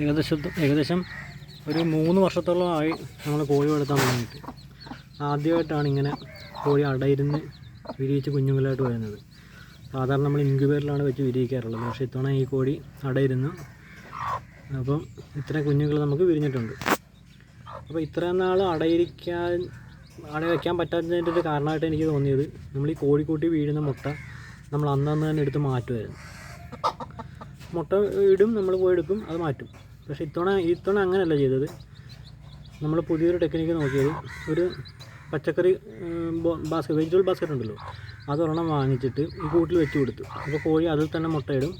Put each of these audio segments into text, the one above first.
ഏകദേശം ഏകദേശം ഒരു മൂന്ന് വർഷത്തോളമായി നമ്മൾ കോഴി വളർത്താൻ തുടങ്ങിയിട്ട്. ആദ്യമായിട്ടാണ് ഇങ്ങനെ കോഴി അടയിരുന്ന് വിരിയിച്ച് കുഞ്ഞുങ്ങളായിട്ട് വരുന്നത്. സാധാരണ നമ്മൾ ഇൻക്യുബേറ്ററിലാണ് വെച്ച് വിരിയിക്കാറുള്ളത്. പക്ഷേ ഇത്തവണ ഈ കോഴി അടയിരുന്നു അപ്പം ഇത്ര കുഞ്ഞുങ്ങൾ നമുക്ക് വിരിഞ്ഞിട്ടുണ്ട്. അപ്പോൾ ഇത്രയും നാൾ അടയിരിക്കാൻ അട വയ്ക്കാൻ പറ്റാത്തതിന്റെ ഒരു കാരണമായിട്ട് എനിക്ക് തോന്നിയത്. നമ്മൾ ഈ കോഴിക്കൂട്ടി വീഴുന്ന മുട്ട നമ്മൾ അന്നന്ന് തന്നെ എടുത്ത് മാറ്റുമായിരുന്നു. മുട്ട ഇടും നമ്മൾ പോയി എടുക്കും അത് മാറ്റും. പക്ഷേ ഇത്തവണ ഇത്തവണ അങ്ങനെയല്ല ചെയ്തത്. നമ്മൾ പുതിയൊരു ടെക്നിക്ക് നോക്കിയത്. ഒരു പച്ചക്കറി ബാസ്ക്കറ്റ് വെജിറ്റബിൾ ബാസ്ക്കറ്റ് ഉണ്ടല്ലോ. അതൊരെണ്ണം വാങ്ങിച്ചിട്ട് ഈ കൂട്ടിൽ വെച്ച് കൊടുത്തു. അപ്പോൾ കോഴി അതിൽ തന്നെ മുട്ടയിടും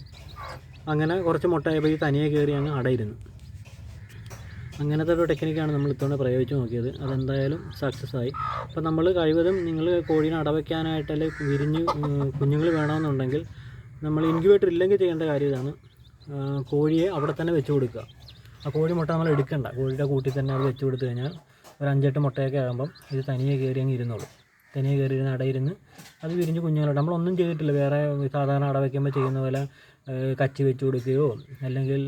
അങ്ങനെ കുറച്ച് മുട്ടയായപ്പോൾ ഈ തനിയെ കയറി അങ്ങ് അടയിരുന്നു. അങ്ങനത്തെ ഒരു ടെക്നിക്കാണ് നമ്മൾ ഇത്തവണ പ്രയോഗിച്ച് നോക്കിയത്. അതെന്തായാലും സക്സസ് ആയി. അപ്പോൾ നമ്മൾ കഴിവതും നിങ്ങൾ കോഴീനെ അടവയ്ക്കാനായിട്ട് അല്ലെങ്കിൽ വിരിഞ്ഞ് കുഞ്ഞുങ്ങൾ വേണമെന്നുണ്ടെങ്കിൽ നമ്മൾ ഇൻക്യുബേറ്റർ ഇല്ലെങ്കിൽ ചെയ്യേണ്ട കാര്യം ഇതാണ്. കോഴിയെ അവിടെ തന്നെ വെച്ച് കൊടുക്കുക. ആ കോഴി മുട്ട നമ്മൾ എടുക്കണ്ട. കോഴിയുടെ കൂട്ടിൽ തന്നെ അത് വെച്ച് കൊടുത്തു കഴിഞ്ഞാൽ ഒരു അഞ്ചെട്ട് മുട്ടയൊക്കെ ആകുമ്പം ഇത് തനിയെ കയറി അങ്ങ് ഇരുന്നോളൂ. തനിയെ കയറി ഇരുന്ന് അടയിരുന്ന് അത് വിരിഞ്ഞ് കുഞ്ഞുങ്ങളുണ്ട് നമ്മളൊന്നും ചെയ്തിട്ടില്ല. വേറെ സാധാരണ അട വയ്ക്കുമ്പോൾ ചെയ്യുന്ന പോലെ കച്ചി വെച്ച് കൊടുക്കുകയോ അല്ലെങ്കിൽ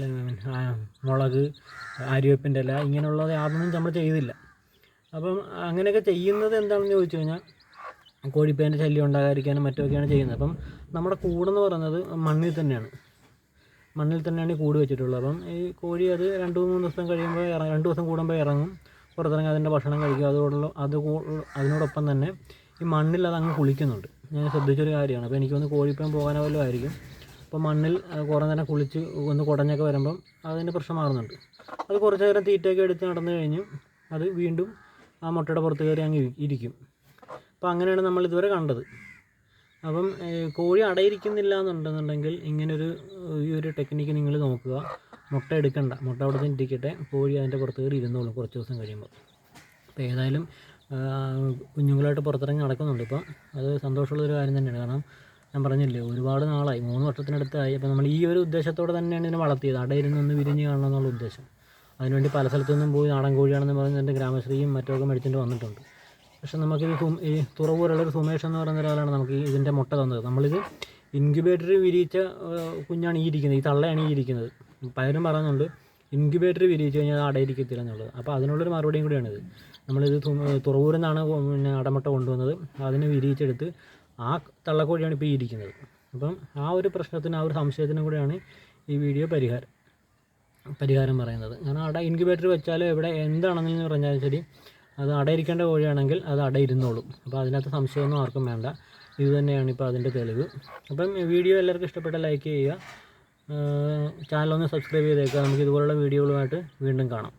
മുളക് ആര്യവേപ്പിന്റെ ഇല ഇങ്ങനെയുള്ളത് യാതൊന്നും നമ്മൾ ചെയ്തില്ല. അപ്പം അങ്ങനെയൊക്കെ ചെയ്യുന്നത് എന്താണെന്ന് ചോദിച്ചു കഴിഞ്ഞാൽ കോഴിപ്പേന്റെ ശല്യം ഉണ്ടാകാതിരിക്കാനും മറ്റുമൊക്കെയാണ് ചെയ്യുന്നത്. അപ്പം നമ്മുടെ കൂടെന്ന് പറയുന്നത് മണ്ണിൽ തന്നെയാണ്. മണ്ണിൽ തന്നെയാണ് ഈ കൂട് വെച്ചിട്ടുള്ളത്. അപ്പം ഈ കോഴി അത് രണ്ട് മൂന്ന് ദിവസം കഴിയുമ്പോൾ ഇറങ്ങും രണ്ട് ദിവസം കൂടുമ്പോൾ ഇറങ്ങും. പുറത്തിറങ്ങി അതിന്റെ ഭക്ഷണം കഴിക്കും. അതോടുള്ള അത് അതിനോടൊപ്പം തന്നെ ഈ മണ്ണിൽ അത് അങ്ങ് കുളിക്കുന്നുണ്ട്. ഞാൻ ശ്രദ്ധിച്ചൊരു കാര്യമാണ്. അപ്പോൾ എനിക്കൊന്ന് കോഴിപ്പം പോകാനോ വല്ലതും ആയിരിക്കും. അപ്പോൾ മണ്ണിൽ കുറേ നേരം കുളിച്ച് ഒന്ന് കുടഞ്ഞൊക്കെ വരുമ്പം അതിന്റെ പ്രശ്നം മാറുന്നുണ്ട്. അത് കുറച്ച് നേരം തീറ്റയൊക്കെ എടുത്ത് നടന്നു കഴിഞ്ഞ് അത് വീണ്ടും ആ മുട്ടയുടെ പുറത്ത് കയറി അങ്ങ് ഇരിക്കും. അപ്പോൾ അങ്ങനെയാണ് നമ്മൾ ഇതുവരെ കണ്ടത്. അപ്പം കോഴി അടയിരിക്കുന്നില്ല എന്നുണ്ടെന്നുണ്ടെങ്കിൽ ഇങ്ങനൊരു ഈ ഒരു ടെക്നിക്ക് നിങ്ങൾ നോക്കുക. മുട്ട എടുക്കണ്ട. മുട്ട അവിടെ തന്നെ ഇരിക്കട്ടെ. കോഴി അതിന്റെ പുറത്ത് കയറി ഇരുന്നോളൂ കുറച്ച് ദിവസം കഴിയുമ്പോൾ. അപ്പോൾ ഏതായാലും കുഞ്ഞുങ്ങളായിട്ട് പുറത്തിറങ്ങി നടക്കുന്നുണ്ട്. ഇപ്പോൾ അത് സന്തോഷമുള്ളൊരു കാര്യം തന്നെയാണ്. കാരണം ഞാൻ പറഞ്ഞില്ലേ ഒരുപാട് നാളായി. മൂന്ന് വർഷത്തിനടുത്തായി. അപ്പോൾ നമ്മൾ ഈ ഒരു ഉദ്ദേശത്തോടെ തന്നെയാണ് ഇതിനെ വളർത്തിയത്. അടയിരുന്ന് ഒന്ന് വിരിഞ്ഞ് കാണണം എന്നുള്ള ഉദ്ദേശം. അതിനുവേണ്ടി പല സ്ഥലത്തു നിന്നും പോയി നാടൻ കോഴിയാണെന്ന് പറഞ്ഞ് എന്റെ ഗ്രാമശ്രീയും മറ്റൊക്കെ മേടിച്ചിട്ട് വന്നിട്ടുണ്ട്. പക്ഷെ നമുക്ക് ഈ സും- ഈ തുറവൂരുള്ള ഒരു സുമേഷ് എന്ന് പറയുന്ന ഒരാളാണ് നമുക്ക് ഇതിന്റെ മുട്ട തന്നത്. നമ്മളിത് ഇൻക്യുബേറ്ററിൽ വിരിയിച്ച കുഞ്ഞാണ് ഈ ഇരിക്കുന്നത്. ഈ തള്ളയാണ് ഈ ഇരിക്കുന്നത്. പലരും പറയുന്നുണ്ട് ഇൻക്യുബേറ്ററിൽ വിരിയിച്ച് കഴിഞ്ഞാൽ അത് അടയിരിക്കത്തില്ല എന്നുള്ളത്. അപ്പോൾ അതിനുള്ളൊരു മറുപടിയും കൂടിയാണിത്. നമ്മളിത് തുറവൂരിൽ നിന്നാണ് പിന്നെ അടമുട്ട കൊണ്ടുവന്നത്. അതിനെ വിരിയിച്ചെടുത്ത് ആ തള്ളക്കോഴിയാണ് ഇപ്പോൾ ഈ ഇരിക്കുന്നത്. അപ്പം ആ ഒരു പ്രശ്നത്തിന് ആ ഒരു സംശയത്തിനും കൂടിയാണ് ഈ വീഡിയോ പരിഹാരം പരിഹാരം പറയുന്നത്. കാരണം അവിടെ ഇൻക്യുബേറ്റർ വെച്ചാലും എവിടെ എന്താണെന്ന് പറഞ്ഞാലും ശരി അത് അടയിരിക്കേണ്ട കോഴിയാണെങ്കിൽ അത് അടയിരുന്നോളും അപ്പോൾ അതിനകത്ത് സംശയമൊന്നും ആർക്കും വേണ്ട. ഇത് തന്നെയാണ് ഇപ്പോൾ അതിന്റെ തെളിവ്. അപ്പം വീഡിയോ എല്ലാവർക്കും ഇഷ്ടപ്പെട്ട ലൈക്ക് ചെയ്യുക. ചാനലൊന്ന് സബ്സ്ക്രൈബ് ചെയ്തേക്കുക. നമുക്ക് ഇതുപോലുള്ള വീഡിയോകളുമായിട്ട് വീണ്ടും കാണാം.